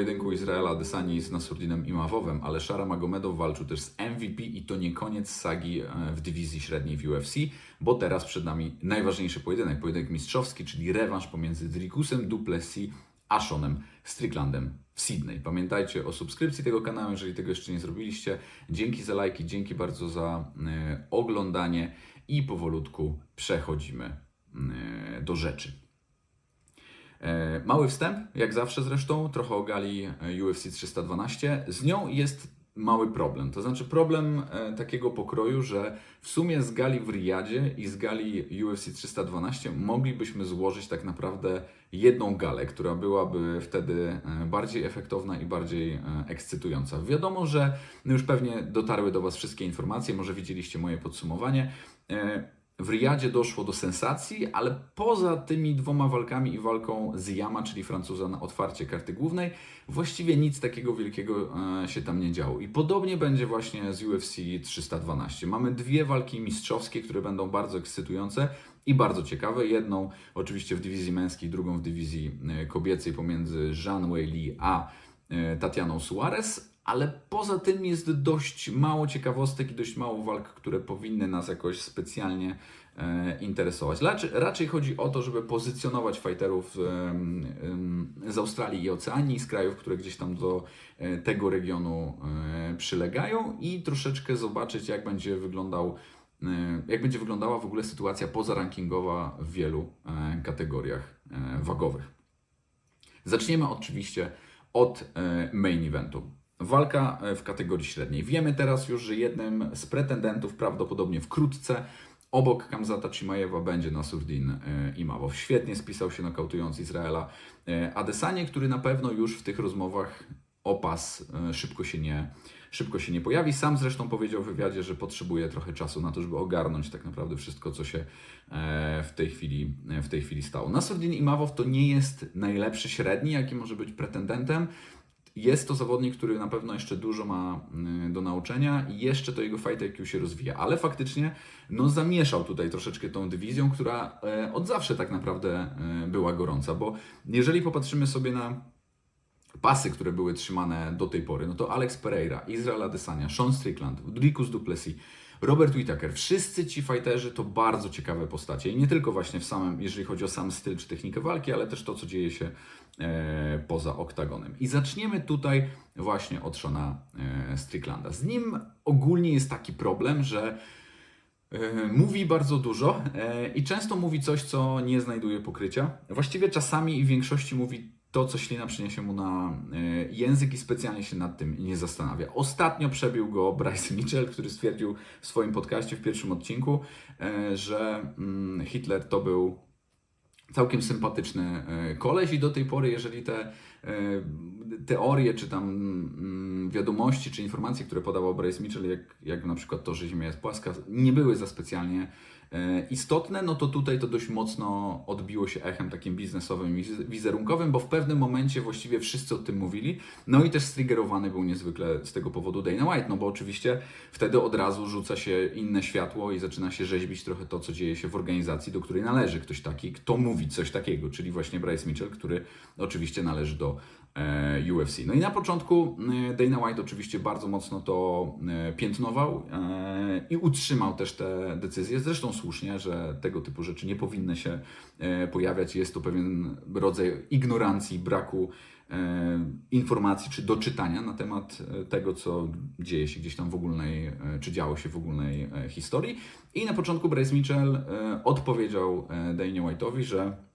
pojedynku Izraela Adesani z Nasurdinem Imawowem, ale Shara Magomedow walczył też z MVP i to nie koniec sagi e, w dywizji średniej w UFC, bo teraz przed nami najważniejszy pojedynek, pojedynek mistrzowski, czyli rewanż pomiędzy Dricusem Duplessis a Seanem Stricklandem w Sydney. Pamiętajcie o subskrypcji tego kanału, jeżeli tego jeszcze nie zrobiliście. Dzięki za lajki, dzięki bardzo za e, oglądanie i powolutku przechodzimy e, do rzeczy. E, Mały wstęp, jak zawsze zresztą, trochę o gali e, UFC 312. Z nią jest mały problem. To znaczy problem e, takiego pokroju, że w sumie z gali w Riyadzie i z gali UFC 312 moglibyśmy złożyć tak naprawdę jedną galę, która byłaby wtedy bardziej efektowna i bardziej ekscytująca. Wiadomo, że no już pewnie dotarły do Was wszystkie informacje, może widzieliście moje podsumowanie. W Riyadzie doszło do sensacji, ale poza tymi dwoma walkami i walką z Yama, czyli Francuza na otwarcie karty głównej, właściwie nic takiego wielkiego e, się tam nie działo. I podobnie będzie właśnie z UFC 312. Mamy dwie walki mistrzowskie, które będą bardzo ekscytujące i bardzo ciekawe. Jedną oczywiście w dywizji męskiej, drugą w dywizji e, kobiecej pomiędzy Jean Wei Li a e, Tatianą Suarez, ale poza tym jest dość mało ciekawostek i dość mało walk, które powinny nas jakoś specjalnie e, interesować. Raczej, raczej chodzi o to, żeby pozycjonować fighterów em, em, z Australii i Oceanii, z krajów, które gdzieś tam do e, tego regionu e, przylegają i troszeczkę zobaczyć, jak będzie wyglądał e, jak będzie wyglądała w ogóle sytuacja pozarankingowa w wielu e, kategoriach e, wagowych. Zaczniemy oczywiście od e, main eventu. Walka e, w kategorii średniej. Wiemy teraz już, że jednym z pretendentów prawdopodobnie wkrótce obok Kamzata Chimaewa będzie Nasurdin e, Imawow. Świetnie spisał się nokautując Izraela e, Adesanie, który na pewno już w tych rozmowach o pas e, szybko się nie, szybko się nie pojawi. Sam zresztą powiedział w wywiadzie, że potrzebuje trochę czasu na to, żeby ogarnąć tak naprawdę wszystko, co się w tej chwili, w tej chwili stało. Nasurdin Imawow to nie jest najlepszy średni, jaki może być pretendentem. Jest to zawodnik, który na pewno jeszcze dużo ma y, do nauczenia i jeszcze to jego fight IQ się rozwija, ale faktycznie no, zamieszał tutaj troszeczkę tą dywizją, która e, od zawsze tak naprawdę e, była gorąca, bo jeżeli popatrzymy sobie na pasy, które były trzymane do tej pory, no to Alex Pereira, Israel Adesanya, Sean Strickland, Dricus Duplessis, Robert Whittaker, wszyscy ci fighterzy to bardzo ciekawe postacie i nie tylko właśnie w samym, jeżeli chodzi o sam styl czy technikę walki, ale też to, co dzieje się e, poza oktagonem. I zaczniemy tutaj właśnie od Shona e, Stricklanda. Z nim ogólnie jest taki problem, że E, Mówi bardzo dużo e, i często mówi coś, co nie znajduje pokrycia. Właściwie czasami i w większości mówi to, co ślina przyniesie mu na e, język i specjalnie się nad tym nie zastanawia. Ostatnio przebił go Bryce Mitchell, który stwierdził w swoim podcaście w pierwszym odcinku, e, że mm, Hitler to był całkiem sympatyczny e, koleś i do tej pory, jeżeli te teorie, czy tam mm, wiadomości, czy informacje, które podawał Bryce Mitchell, jak, jak na przykład to, że Ziemia jest płaska, nie były za specjalnie istotne, no to tutaj to dość mocno odbiło się echem takim biznesowym i wiz- wizerunkowym, bo w pewnym momencie właściwie wszyscy o tym mówili, no i też striggerowany był niezwykle z tego powodu Dana White, no bo oczywiście wtedy od razu rzuca się inne światło i zaczyna się rzeźbić trochę to, co dzieje się w organizacji, do której należy ktoś taki, kto mówi coś takiego, czyli właśnie Bryce Mitchell, który oczywiście należy do e, UFC. No i na początku e, Dana White oczywiście bardzo mocno to e, piętnował e, i utrzymał też te decyzje, zresztą słusznie, że tego typu rzeczy nie powinny się e, pojawiać. Jest to pewien rodzaj ignorancji, braku e, informacji czy doczytania na temat e, tego, co dzieje się gdzieś tam w ogólnej, e, czy działo się w ogólnej e, historii. I na początku Bryce Mitchell e, odpowiedział e, Danie White'owi, że e,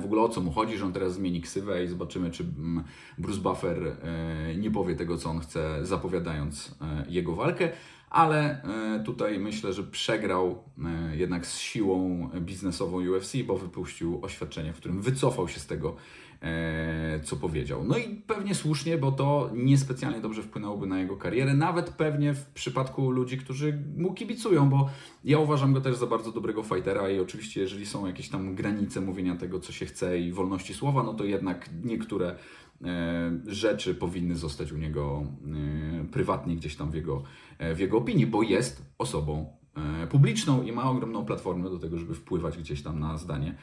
w ogóle o co mu chodzi, że on teraz zmieni ksywę i zobaczymy, czy mm, Bruce Buffer e, nie powie tego, co on chce, zapowiadając e, jego walkę. Ale e, tutaj myślę, że przegrał e, jednak z siłą biznesową UFC, bo wypuścił oświadczenie, w którym wycofał się z tego, e, co powiedział. No i pewnie słusznie, bo to niespecjalnie dobrze wpłynęłoby na jego karierę, nawet pewnie w przypadku ludzi, którzy mu kibicują, bo ja uważam go też za bardzo dobrego fightera i oczywiście jeżeli są jakieś tam granice mówienia tego, co się chce i wolności słowa, no to jednak niektóre e, rzeczy powinny zostać u niego e, prywatnie gdzieś tam w jego, e, w jego opinii, bo jest osobą e, publiczną i ma ogromną platformę do tego, żeby wpływać gdzieś tam na zdanie e,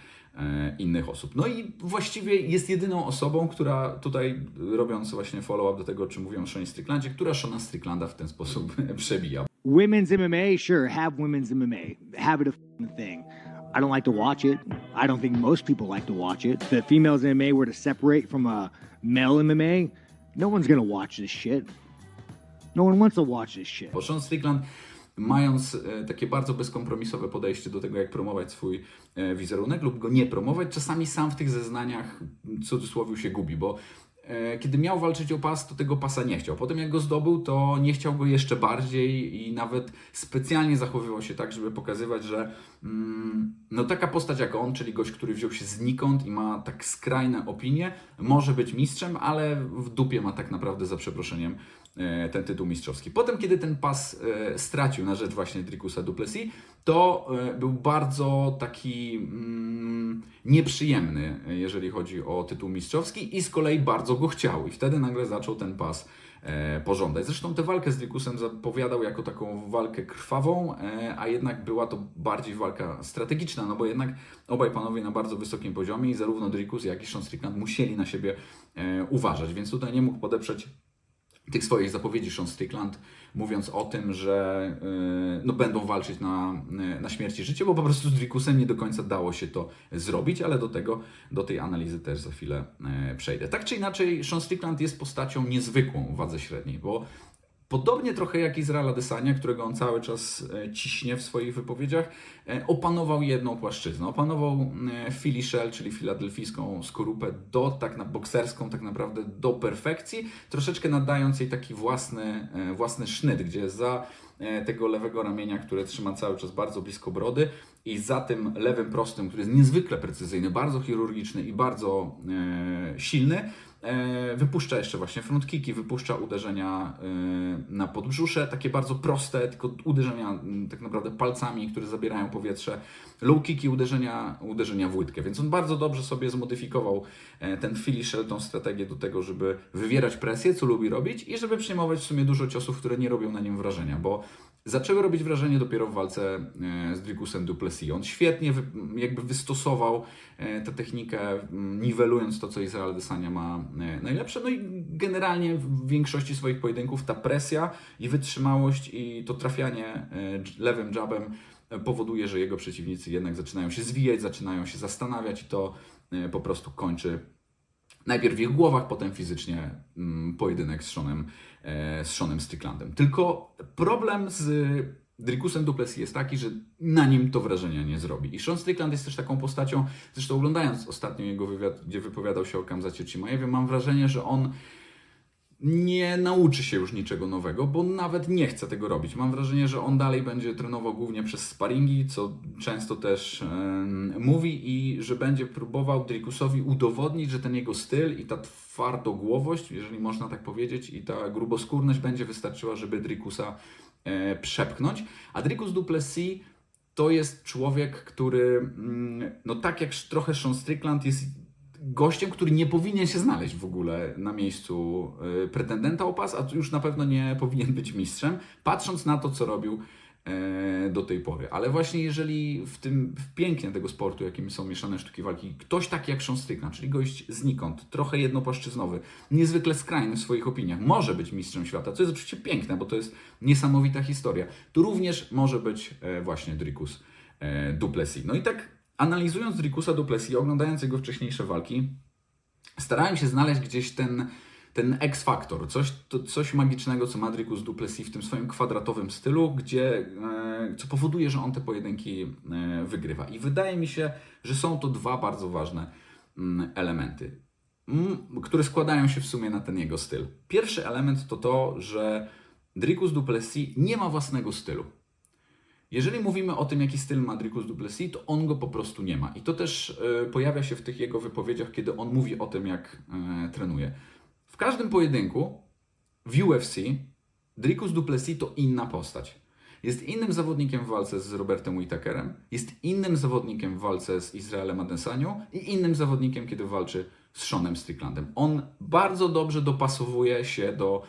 innych osób. No i właściwie jest jedyną osobą, która tutaj, robiąc właśnie follow-up do tego, o czym mówią o Shane Stricklandzie, która Shona Stricklanda w ten sposób przebija. Women's MMA, sure, have women's MMA. Have it a f***ing thing. I don't like to watch it. I don't think most people like to watch it. If the females MMA were to separate from a male MMA, no one's gonna watch this shit. No one wants to watch this shit. Bo Sean Strickland, mając e, takie bardzo bezkompromisowe podejście do tego, jak promować swój e, wizerunek lub go nie promować, czasami sam w tych zeznaniach w cudzysłowie się gubi, bo e, kiedy miał walczyć o pas, to tego pasa nie chciał. Potem jak go zdobył, to nie chciał go jeszcze bardziej i nawet specjalnie zachowywał się tak, żeby pokazywać, że mm, no taka postać jak on, czyli gość, który wziął się znikąd i ma tak skrajne opinie, może być mistrzem, ale w dupie ma tak naprawdę za przeproszeniem ten tytuł mistrzowski. Potem, kiedy ten pas e, stracił na rzecz właśnie Drikusa Duplessis, to e, był bardzo taki mm, nieprzyjemny, e, jeżeli chodzi o tytuł mistrzowski i z kolei bardzo go chciał i wtedy nagle zaczął ten pas e, pożądać. Zresztą tę walkę z Drikusem zapowiadał jako taką walkę krwawą, e, a jednak była to bardziej walka strategiczna, no bo jednak obaj panowie na bardzo wysokim poziomie i zarówno Drikus, jak i Sean Strickland musieli na siebie e, uważać, więc tutaj nie mógł podeprzeć tych swoich zapowiedzi Sean Strickland, mówiąc o tym, że yy, no, będą walczyć na, yy, na śmierć i życie, bo po prostu z Drikusem nie do końca dało się to zrobić, ale do tego, do tej analizy też za chwilę yy, przejdę. Tak czy inaczej, Sean Strickland jest postacią niezwykłą w wadze średniej, bo Podobnie trochę jak Izrael Adesanya, którego on cały czas e, ciśnie w swoich wypowiedziach, e, opanował jedną płaszczyznę. Opanował e, Philly Shell, czyli filadelfijską skorupę, do, tak na bokserską tak naprawdę do perfekcji, troszeczkę nadając jej taki własny, własny sznyt, gdzie za tego lewego ramienia, które trzyma cały czas bardzo blisko brody i za tym lewym prostym, który jest niezwykle precyzyjny, bardzo chirurgiczny i bardzo silny, wypuszcza jeszcze właśnie front kicki, wypuszcza uderzenia e, na podbrzusze, takie bardzo proste, tylko uderzenia m, tak naprawdę palcami, które zabierają powietrze, low kicki, uderzenia, uderzenia w łydkę, więc on bardzo dobrze sobie zmodyfikował e, ten Shell, tą strategię do tego, żeby wywierać presję, co lubi robić i żeby przyjmować w sumie dużo ciosów, które nie robią na nim wrażenia, bo zaczęły robić wrażenie dopiero w walce e, z Dricusem Duplessis. On świetnie jakby wystosował e, tę technikę, niwelując to, co Izrael Desania ma e, najlepsze. No i generalnie w większości swoich pojedynków ta presja i wytrzymałość i to trafianie lewym jabem powoduje, że jego przeciwnicy jednak zaczynają się zwijać, zaczynają się zastanawiać i to po prostu kończy najpierw w ich głowach, potem fizycznie mm, pojedynek z Seanem, e, z Seanem Stricklandem. Tylko problem z Dricusem Duplessis jest taki, że na nim to wrażenia nie zrobi. I Sean Strickland jest też taką postacią, zresztą oglądając ostatnio jego wywiad, gdzie wypowiadał się o Kamzacie Chimaewie, mam wrażenie, że on nie nauczy się już niczego nowego, bo nawet nie chce tego robić. Mam wrażenie, że on dalej będzie trenował głównie przez sparingi, co często też em, mówi i że będzie próbował Drikusowi udowodnić, że ten jego styl i ta twardogłowość, jeżeli można tak powiedzieć, i ta gruboskórność będzie wystarczyła, żeby Drikusa e, przepchnąć. A Dricus Duplessis to jest człowiek, który, mm, no tak jak trochę Sean Strickland jest gościem, który nie powinien się znaleźć w ogóle na miejscu y, pretendenta o pas, a już na pewno nie powinien być mistrzem, patrząc na to, co robił e, do tej pory. Ale właśnie jeżeli w tym w pięknie tego sportu, jakim są mieszane sztuki walki, ktoś taki jak Strickland, czyli gość znikąd, trochę jednopłaszczyznowy, niezwykle skrajny w swoich opiniach, może być mistrzem świata, co jest oczywiście piękne, bo to jest niesamowita historia, to również może być e, właśnie Dricus e, Duplessis. No i tak analizując Drikusa Duplessis, oglądając jego wcześniejsze walki, starałem się znaleźć gdzieś ten, ten X-faktor, coś, coś magicznego, co ma Dricus Duplessis w tym swoim kwadratowym stylu, gdzie, e, co powoduje, że on te pojedynki e, wygrywa. I wydaje mi się, że są to dwa bardzo ważne mm, elementy, które składają się w sumie na ten jego styl. Pierwszy element to to, że Dricus Duplessis nie ma własnego stylu. Jeżeli mówimy o tym, jaki styl ma Dricus Duplessis, to on go po prostu nie ma. I to też e, pojawia się w tych jego wypowiedziach, kiedy on mówi o tym, jak e, trenuje. W każdym pojedynku w UFC Dricus Duplessis to inna postać. Jest innym zawodnikiem w walce z Robertem Whittakerem, jest innym zawodnikiem w walce z Izraelem Adesanią i innym zawodnikiem, kiedy walczy z Seanem Stricklandem. On bardzo dobrze dopasowuje się do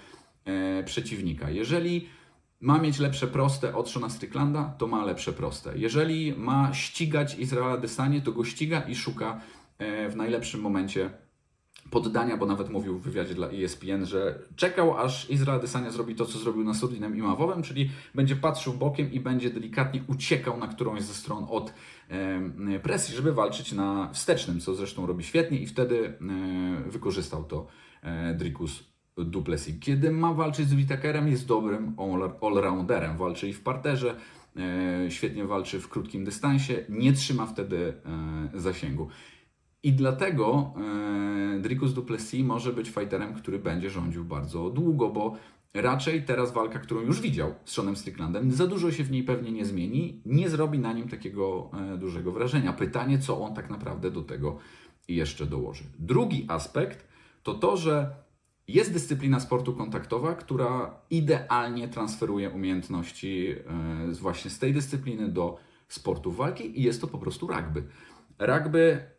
e, przeciwnika. Jeżeli ma mieć lepsze proste od Shona Stricklanda, to ma lepsze proste. Jeżeli ma ścigać Izraela Desanie, to go ściga i szuka e, w najlepszym momencie poddania, bo nawet mówił w wywiadzie dla ESPN, że czekał aż Izrael Desania zrobi to, co zrobił na Surdinem i Mawowem, czyli będzie patrzył bokiem i będzie delikatnie uciekał na którąś ze stron od e, presji, żeby walczyć na wstecznym, co zresztą robi świetnie i wtedy e, wykorzystał to Dricus Duplessis. Kiedy ma walczyć z Whittakerem, jest dobrym all- all-rounderem. Walczy i w parterze, e, świetnie walczy w krótkim dystansie, nie trzyma wtedy e, zasięgu. I dlatego e, Dricus Duplessis może być fighterem, który będzie rządził bardzo długo, bo raczej teraz walka, którą już widział z Seanem Stricklandem, za dużo się w niej pewnie nie zmieni, nie zrobi na nim takiego dużego wrażenia. Pytanie, co on tak naprawdę do tego jeszcze dołoży. Drugi aspekt to to, że jest dyscyplina sportu kontaktowa, która idealnie transferuje umiejętności e, właśnie z tej dyscypliny do sportu walki i jest to po prostu rugby. Rugby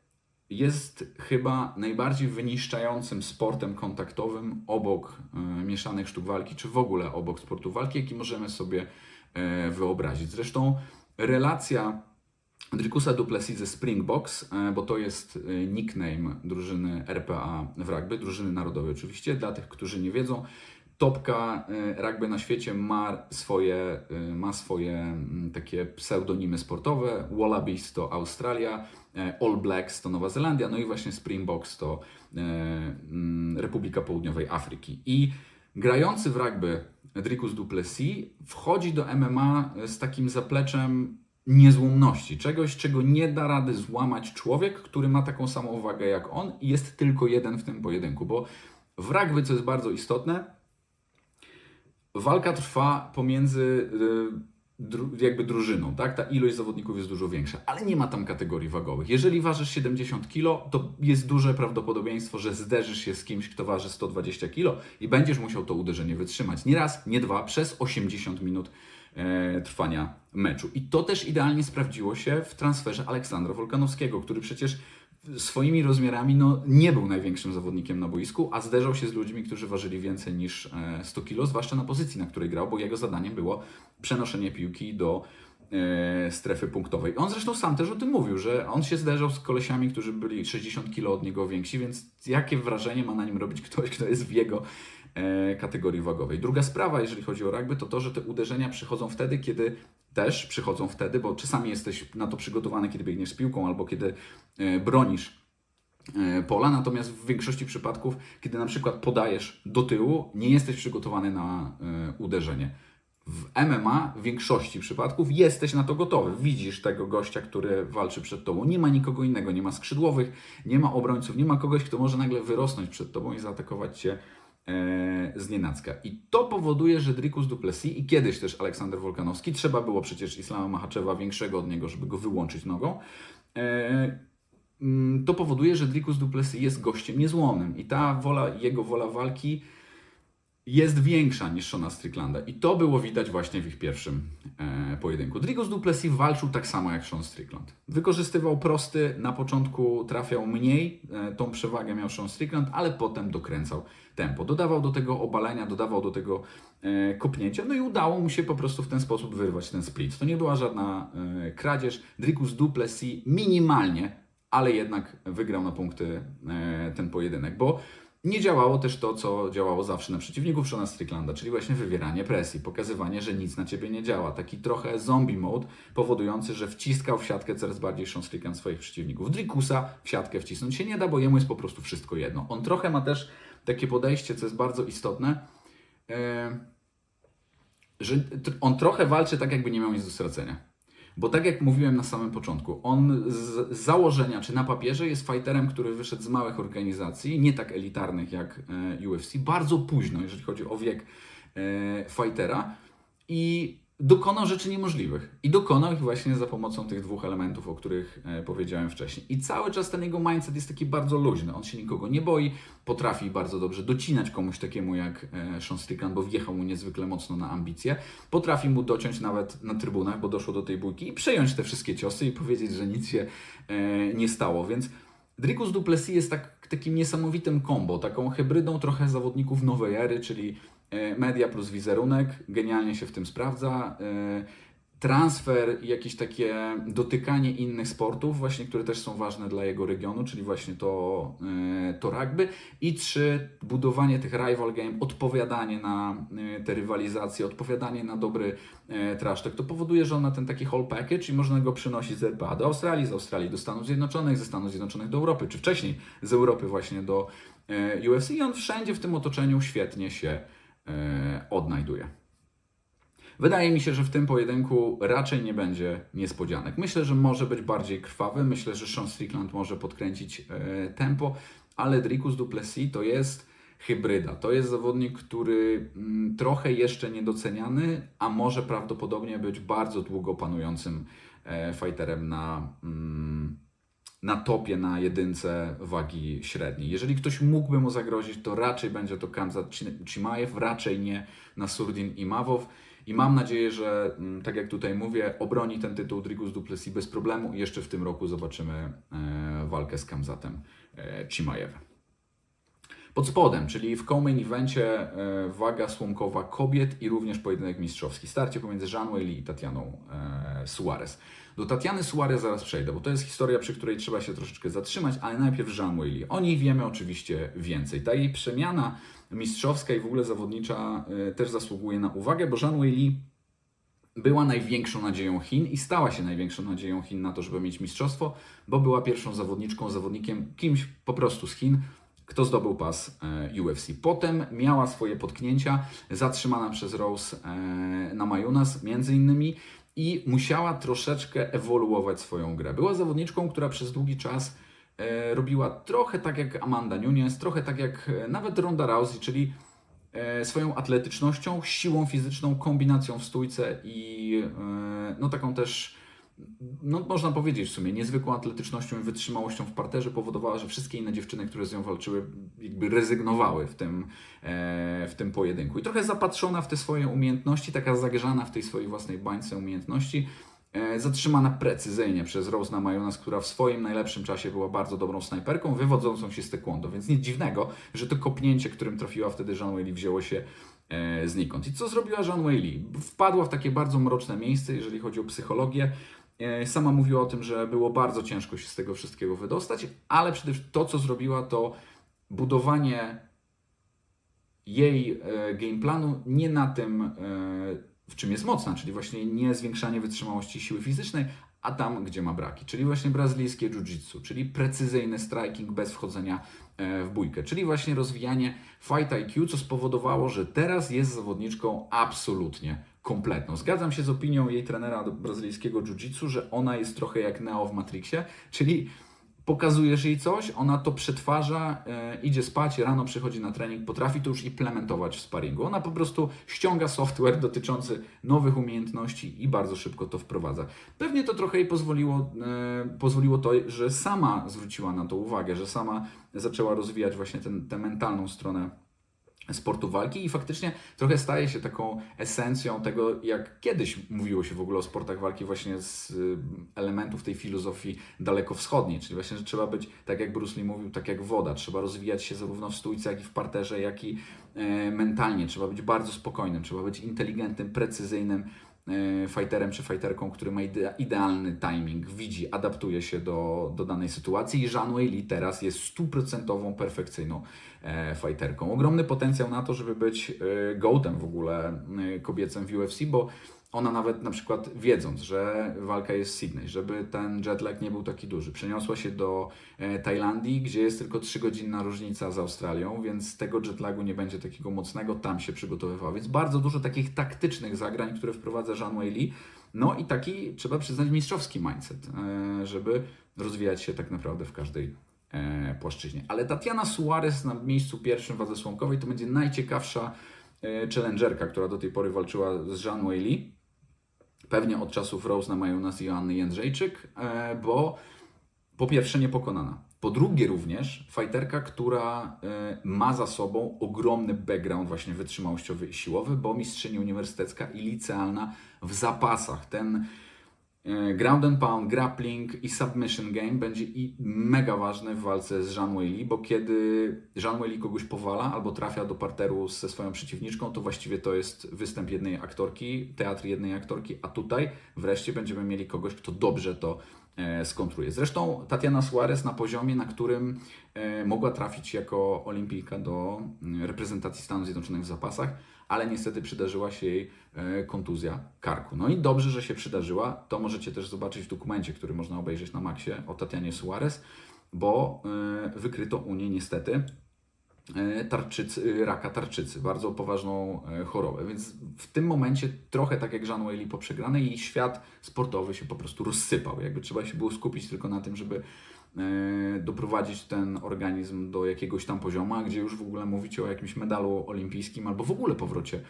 jest chyba najbardziej wyniszczającym sportem kontaktowym obok e, mieszanych sztuk walki, czy w ogóle obok sportu walki, jaki możemy sobie e, wyobrazić. Zresztą relacja Drikusa Duplessis ze Springboks, e, bo to jest e, nickname drużyny RPA w rugby, drużyny narodowej oczywiście. Dla tych, którzy nie wiedzą, topka e, rugby na świecie ma swoje, ma swoje mm, takie pseudonimy sportowe. Wallabies to Australia, All Blacks to Nowa Zelandia, no i właśnie Springboks to mm, Republika Południowej Afryki. I grający w rugby Dricus Duplessis wchodzi do MMA z takim zapleczem niezłomności, czegoś, czego nie da rady złamać człowiek, który ma taką samą wagę jak on i jest tylko jeden w tym pojedynku, bo w rugby, co jest bardzo istotne, walka trwa pomiędzy y, jakby drużyną, tak? Ta ilość zawodników jest dużo większa, ale nie ma tam kategorii wagowych. Jeżeli ważysz 70 kg, to jest duże prawdopodobieństwo, że zderzysz się z kimś, kto waży 120 kg i będziesz musiał to uderzenie wytrzymać. Nie raz, nie dwa, przez 80 minut trwania meczu. I to też idealnie sprawdziło się w transferze Aleksandra Wolkanowskiego, który przecież swoimi rozmiarami no, nie był największym zawodnikiem na boisku, a zderzał się z ludźmi, którzy ważyli więcej niż e, 100 kg, zwłaszcza na pozycji, na której grał, bo jego zadaniem było przenoszenie piłki do e, strefy punktowej. On zresztą sam też o tym mówił, że on się zderzał z kolesiami, którzy byli 60 kg od niego więksi, więc jakie wrażenie ma na nim robić ktoś, kto jest w jego e, kategorii wagowej. Druga sprawa, jeżeli chodzi o rugby, to to, że te uderzenia przychodzą wtedy, kiedy też przychodzą wtedy, bo czasami jesteś na to przygotowany, kiedy biegniesz z piłką albo kiedy e, bronisz e, pola, natomiast w większości przypadków, kiedy na przykład podajesz do tyłu, nie jesteś przygotowany na e, uderzenie. W MMA w większości przypadków jesteś na to gotowy. Widzisz tego gościa, który walczy przed tobą. Nie ma nikogo innego, nie ma skrzydłowych, nie ma obrońców, nie ma kogoś, kto może nagle wyrosnąć przed tobą i zaatakować cię e, z nienacka. I to powoduje, że Dricus Duplessis i kiedyś też Aleksander Wolkanowski, trzeba było przecież Islama Mahaczewa większego od niego, żeby go wyłączyć nogą, e, mm, to powoduje, że Dricus Duplessis jest gościem niezłomnym i ta wola, jego wola walki jest większa niż Shona Stricklanda. I to było widać właśnie w ich pierwszym e, pojedynku. Dricus Duplessis walczył tak samo jak Sean Strickland. Wykorzystywał prosty, na początku trafiał mniej, e, tą przewagę miał Sean Strickland, ale potem dokręcał tempo. Dodawał do tego obalenia, dodawał do tego e, kopnięcia, no i udało mu się po prostu w ten sposób wyrwać ten split. To nie była żadna e, kradzież. Dricus Duplessis minimalnie, ale jednak wygrał na punkty e, ten pojedynek, bo nie działało też to, co działało zawsze na przeciwników Shona Stricklanda, czyli właśnie wywieranie presji, pokazywanie, że nic na ciebie nie działa. Taki trochę zombie mode, powodujący, że wciskał w siatkę coraz bardziej Sean Strickland swoich przeciwników. Drikusa w siatkę wcisnąć się nie da, bo jemu jest po prostu wszystko jedno. On trochę ma też takie podejście, co jest bardzo istotne, e, że on trochę walczy tak, jakby nie miał nic do stracenia. Bo tak jak mówiłem na samym początku, on z założenia czy na papierze jest fighterem, który wyszedł z małych organizacji, nie tak elitarnych jak e, UFC, bardzo późno, jeżeli chodzi o wiek e, fightera. I dokonał rzeczy niemożliwych. I dokonał ich właśnie za pomocą tych dwóch elementów, o których e, powiedziałem wcześniej. I cały czas ten jego mindset jest taki bardzo luźny. On się nikogo nie boi, potrafi bardzo dobrze docinać komuś takiemu jak e, Sean Strickland, bo wjechał mu niezwykle mocno na ambicje. Potrafi mu dociąć nawet na trybunach, bo doszło do tej bójki i przejąć te wszystkie ciosy i powiedzieć, że nic się e, nie stało. Więc Dricus Duplessis jest tak, takim niesamowitym combo, taką hybrydą trochę zawodników nowej ery, czyli Media plus wizerunek, genialnie się w tym sprawdza. E, Transfer jakieś takie dotykanie innych sportów, właśnie, które też są ważne dla jego regionu, czyli właśnie to, e, to rugby. I trzy, budowanie tych rival game, odpowiadanie na e, te rywalizacje, odpowiadanie na dobry e, trash talk. To powoduje, że on ma ten taki whole package i można go przynosić z RPA do Australii, z Australii do Stanów Zjednoczonych, ze Stanów Zjednoczonych do Europy, czy wcześniej z Europy właśnie do e, UFC i on wszędzie w tym otoczeniu świetnie się e, odnajduje. Wydaje mi się, że w tym pojedynku raczej nie będzie niespodzianek. Myślę, że może być bardziej krwawy, myślę, że Sean Strickland może podkręcić e, tempo, ale Dricus Duplessis to jest hybryda. To jest zawodnik, który mm, trochę jeszcze niedoceniany, a może prawdopodobnie być bardzo długo panującym e, fighterem na, mm, na topie, na jedynce wagi średniej. Jeżeli ktoś mógłby mu zagrozić, to raczej będzie to Kamzat Chi- Chimaev, raczej nie Nasurdin Imawow. I mam nadzieję, że mm, tak jak tutaj mówię, obroni ten tytuł Drigus Duplessis bez problemu i jeszcze w tym roku zobaczymy e, walkę z Kamzatem e, Chimaevem. Pod spodem, czyli w co-main evencie e, waga słomkowa kobiet i również pojedynek mistrzowski. Starcie pomiędzy Jean Weili i Tatianą Suarez. Do Tatiany Suarez zaraz przejdę, bo to jest historia, przy której trzeba się troszeczkę zatrzymać, ale najpierw Jean Weili. O niej wiemy oczywiście więcej. Ta jej przemiana mistrzowska i w ogóle zawodnicza e, też zasługuje na uwagę, bo Jean Weili była największą nadzieją Chin i stała się największą nadzieją Chin na to, żeby mieć mistrzostwo, bo była pierwszą zawodniczką, zawodnikiem, kimś po prostu z Chin, kto zdobył pas e, UFC. Potem miała swoje potknięcia, zatrzymana przez Rose e, na Majunas między innymi i musiała troszeczkę ewoluować swoją grę. Była zawodniczką, która przez długi czas e, robiła trochę tak jak Amanda Nunes, trochę tak jak e, nawet Ronda Rousey, czyli e, swoją atletycznością, siłą fizyczną, kombinacją w stójce i no taką też, no można powiedzieć w sumie, niezwykłą atletycznością i wytrzymałością w parterze powodowała, że wszystkie inne dziewczyny, które z nią walczyły, jakby rezygnowały w tym, e, w tym pojedynku. I trochę zapatrzona w te swoje umiejętności, taka zagrzana w tej swojej własnej bańce umiejętności, e, zatrzymana precyzyjnie przez Rose Namajunas, która w swoim najlepszym czasie była bardzo dobrą snajperką, wywodzącą się z taekwondo, więc nic dziwnego, że to kopnięcie, którym trafiła wtedy Jean Weili wzięło się e, znikąd. I co zrobiła Jean Weili? Wpadła w takie bardzo mroczne miejsce, jeżeli chodzi o psychologię. E, Sama mówiła o tym, że było bardzo ciężko się z tego wszystkiego wydostać, ale przede wszystkim to, co zrobiła, to budowanie jej e, game planu nie na tym, e, w czym jest mocna, czyli właśnie nie zwiększanie wytrzymałości siły fizycznej, a tam, gdzie ma braki, czyli właśnie brazylijskie jiu-jitsu, czyli precyzyjny striking bez wchodzenia w bójkę, czyli właśnie rozwijanie fight IQ, co spowodowało, że teraz jest zawodniczką absolutnie kompletną. Zgadzam się z opinią jej trenera brazylijskiego jiu-jitsu, że ona jest trochę jak Neo w Matrixie, czyli pokazujesz jej coś, ona to przetwarza, e, idzie spać, rano przychodzi na trening, potrafi to już implementować w sparingu. Ona po prostu ściąga software dotyczący nowych umiejętności i bardzo szybko to wprowadza. Pewnie to trochę jej pozwoliło, e, pozwoliło to, że sama zwróciła na to uwagę, że sama zaczęła rozwijać właśnie tę mentalną stronę sportu walki i faktycznie trochę staje się taką esencją tego, jak kiedyś mówiło się w ogóle o sportach walki właśnie z y, elementów tej filozofii dalekowschodniej, czyli właśnie, że trzeba być, tak jak Bruce Lee mówił, tak jak woda, trzeba rozwijać się zarówno w stójce, jak i w parterze, jak i e, mentalnie, trzeba być bardzo spokojnym, trzeba być inteligentnym, precyzyjnym fighterem czy fighterką, który ma ide idealny timing, widzi, adaptuje się do, do danej sytuacji i Jean Weili teraz jest stuprocentową, perfekcyjną e, fighterką. Ogromny potencjał na to, żeby być e, gołtem w ogóle e, kobiecym w UFC, bo ona nawet na przykład wiedząc, że walka jest w Sydney, żeby ten jetlag nie był taki duży, przeniosła się do e, Tajlandii, gdzie jest tylko 3-godzinna różnica z Australią, więc tego jetlagu nie będzie takiego mocnego, tam się przygotowywała. Więc bardzo dużo takich taktycznych zagrań, które wprowadza Jean Weili. No i taki, trzeba przyznać, mistrzowski mindset, e, żeby rozwijać się tak naprawdę w każdej e, płaszczyźnie. Ale Tatiana Suarez na miejscu pierwszym w wadze słomkowej to będzie najciekawsza challengerka, która do tej pory walczyła z Jean Weili pewnie od czasów Rose na Majunas i Joanny Jędrzejczyk, e, bo po pierwsze niepokonana. Po drugie również fajterka, która e, ma za sobą ogromny background właśnie wytrzymałościowy i siłowy, bo mistrzyni uniwersytecka i licealna w zapasach. Ten Ground and pound, grappling i submission game będzie i mega ważny w walce z Jean Weili, bo kiedy Jean Weili kogoś powala albo trafia do parteru ze swoją przeciwniczką, to właściwie to jest występ jednej aktorki, teatr jednej aktorki, a tutaj wreszcie będziemy mieli kogoś, kto dobrze to e, skontruje. Zresztą Tatiana Suarez na poziomie, na którym e, mogła trafić jako olimpijka do mm, reprezentacji Stanów Zjednoczonych w zapasach, ale niestety przydarzyła się jej e, kontuzja karku. No i dobrze, że się przydarzyła. To możecie też zobaczyć w dokumencie, który można obejrzeć na Maxie o Tatianie Suarez, bo e, wykryto u niej niestety e, tarczycy, raka tarczycy, bardzo poważną chorobę. Więc w tym momencie trochę tak jak Jean Weili po przegranej, jej świat sportowy się po prostu rozsypał. Jakby trzeba się było skupić tylko na tym, żeby doprowadzić ten organizm do jakiegoś tam poziomu, a gdzie już w ogóle mówicie o jakimś medalu olimpijskim albo w ogóle powrocie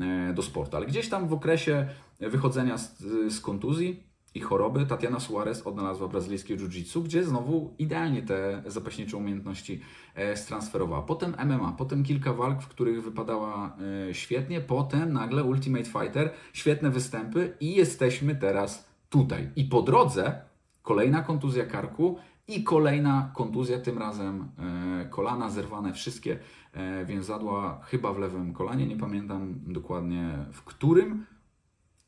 e, do sportu. Ale gdzieś tam w okresie wychodzenia z, z kontuzji i choroby Tatiana Suarez odnalazła brazylijskie jiu-jitsu, gdzie znowu idealnie te zapaśnicze umiejętności e, stransferowała. Potem MMA, potem kilka walk, w których wypadała e, świetnie, potem nagle Ultimate Fighter, świetne występy i jesteśmy teraz tutaj. I po drodze kolejna kontuzja karku i kolejna kontuzja, tym razem e, kolana, zerwane wszystkie e, więzadła, chyba w lewym kolanie, nie pamiętam dokładnie w którym,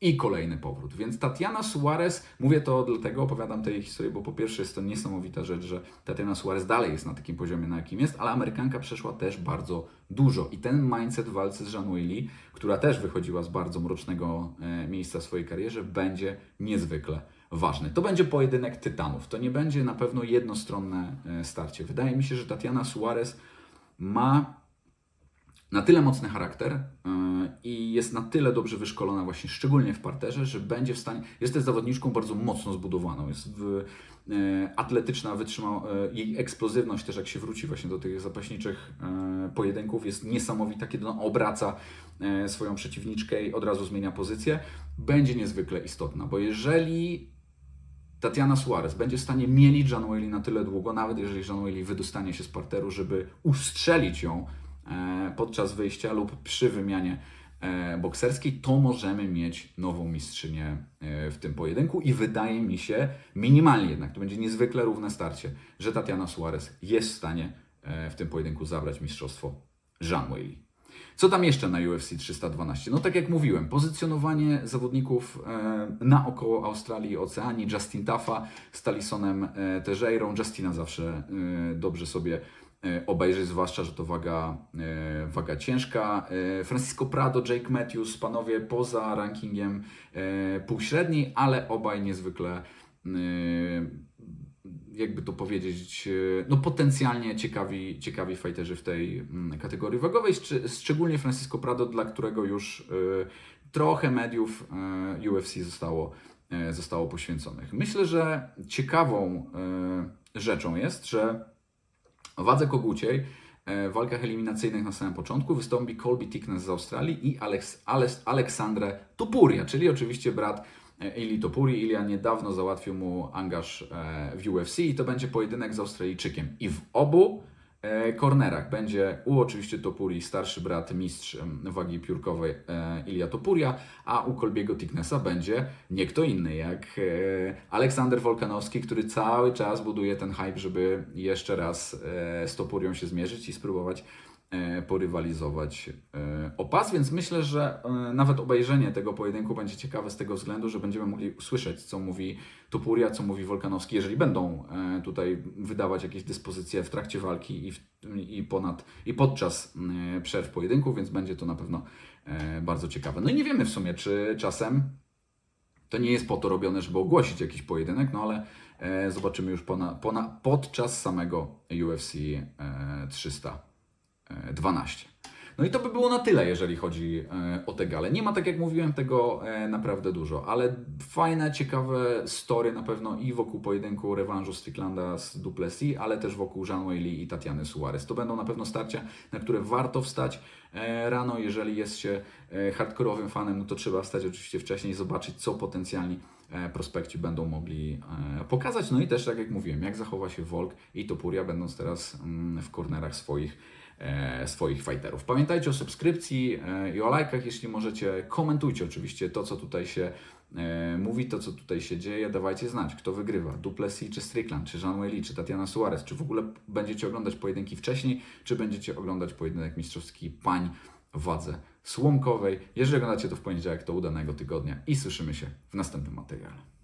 i kolejny powrót. Więc Tatiana Suarez, mówię to dlatego, opowiadam tej historii, bo po pierwsze jest to niesamowita rzecz, że Tatiana Suarez dalej jest na takim poziomie, na jakim jest, ale Amerykanka przeszła też bardzo dużo. I ten mindset w walce z Weili, która też wychodziła z bardzo mrocznego e, miejsca w swojej karierze, będzie niezwykle ważny. To będzie pojedynek tytanów. To nie będzie na pewno jednostronne e, starcie. Wydaje mi się, że Tatiana Suarez ma na tyle mocny charakter yy, i jest na tyle dobrze wyszkolona właśnie szczególnie w parterze, że będzie w stanie, jest też zawodniczką bardzo mocno zbudowaną, jest w, yy, atletyczna, wytrzymał, yy, jej eksplozywność też jak się wróci właśnie do tych zapaśniczych pojedynków jest niesamowita, kiedy ona obraca swoją przeciwniczkę i od razu zmienia pozycję, będzie niezwykle istotna, bo jeżeli Tatiana Suarez będzie w stanie mielić Jean Weili na tyle długo, nawet jeżeli Jean Weili wydostanie się z parteru, żeby ustrzelić ją e, podczas wyjścia lub przy wymianie e, bokserskiej, to możemy mieć nową mistrzynię e, w tym pojedynku i wydaje mi się, minimalnie jednak, to będzie niezwykle równe starcie, że Tatiana Suarez jest w stanie w tym pojedynku zabrać mistrzostwo Jean. Co tam jeszcze na UFC 312? No tak jak mówiłem, pozycjonowanie zawodników e, naokoło Australii i Oceanii, Justin Taffa z Talisonem e, Teixeirą. Justina zawsze e, dobrze sobie obejrzeć, zwłaszcza, że to waga, waga ciężka. Francisco Prado, Jake Matthews, panowie poza rankingiem półśredniej, ale obaj niezwykle jakby to powiedzieć, e, no potencjalnie ciekawi, ciekawi fighterzy w tej mm, kategorii wagowej, szcz- szczególnie Francisco Prado, dla którego już e, trochę mediów e, UFC zostało, zostało poświęconych. Myślę, że ciekawą rzeczą jest, że wadze koguciej w walkach eliminacyjnych na samym początku wystąpi Colby Thickness z Australii i Alex, Alex, Aleksandre Topuria, czyli oczywiście brat e, Ili Topuri. Ilia niedawno załatwił mu angaż e, w UFC i to będzie pojedynek z Australijczykiem. I w obu e, kornerach będzie u oczywiście Topuri starszy brat, mistrz wagi piórkowej e, Ilia Topuria, a u Kolbiego Thicknessa będzie nie kto inny jak e, Aleksander Wolkanowski, który cały czas buduje ten hype, żeby jeszcze raz e, z Topurią się zmierzyć i spróbować e, E, porywalizować e, o pas, więc myślę, że e, nawet obejrzenie tego pojedynku będzie ciekawe z tego względu, że będziemy mogli usłyszeć, co mówi Tupuria, co mówi Wolkanowski, jeżeli będą tutaj wydawać jakieś dyspozycje w trakcie walki i, w, i, ponad, i podczas przerw pojedynku, więc będzie to na pewno bardzo ciekawe. No i nie wiemy w sumie, czy czasem to nie jest po to robione, żeby ogłosić jakiś pojedynek, no ale zobaczymy już pona, pona, podczas samego UFC 300. E, 12. No i to by było na tyle, jeżeli chodzi e, o te gale. Nie ma, tak jak mówiłem, tego e, naprawdę dużo, ale fajne, ciekawe story na pewno i wokół pojedynku rewanżu Stricklanda z Duplessis, ale też wokół Jean Lee i Tatiany Suarez. To będą na pewno starcia, na które warto wstać rano. Jeżeli jest się hardkorowym fanem, no to trzeba wstać oczywiście wcześniej zobaczyć, co potencjalni prospekci będą mogli pokazać. No i też, tak jak mówiłem, jak zachowa się Volk i Topuria, będąc teraz mm, w kornerach swoich swoich fighterów. Pamiętajcie o subskrypcji e, i o lajkach, jeśli możecie. Komentujcie oczywiście to, co tutaj się e, mówi, to, co tutaj się dzieje. Dawajcie znać, kto wygrywa. Duplessis czy Strickland, czy Jean Weili, czy Tatiana Suarez. Czy w ogóle będziecie oglądać pojedynki wcześniej, czy będziecie oglądać pojedynek mistrzowski pań wadze słomkowej. Jeżeli oglądacie to w poniedziałek, to udanego tygodnia i słyszymy się w następnym materiale.